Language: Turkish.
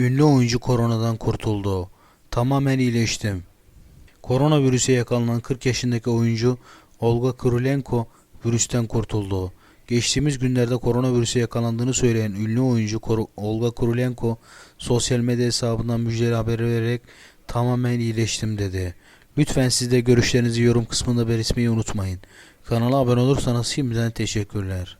Ünlü oyuncu koronadan kurtuldu. Tamamen iyileştim. Koronavirüse yakalanan 40 yaşındaki oyuncu Olga Kurylenko virüsten kurtuldu. Geçtiğimiz günlerde koronavirüse yakalandığını söyleyen ünlü oyuncu Olga Kurylenko sosyal medya hesabından müjdeli haber vererek tamamen iyileştim dedi. Lütfen siz de görüşlerinizi yorum kısmında belirtmeyi unutmayın. Kanala abone olursanız şimdiden teşekkürler.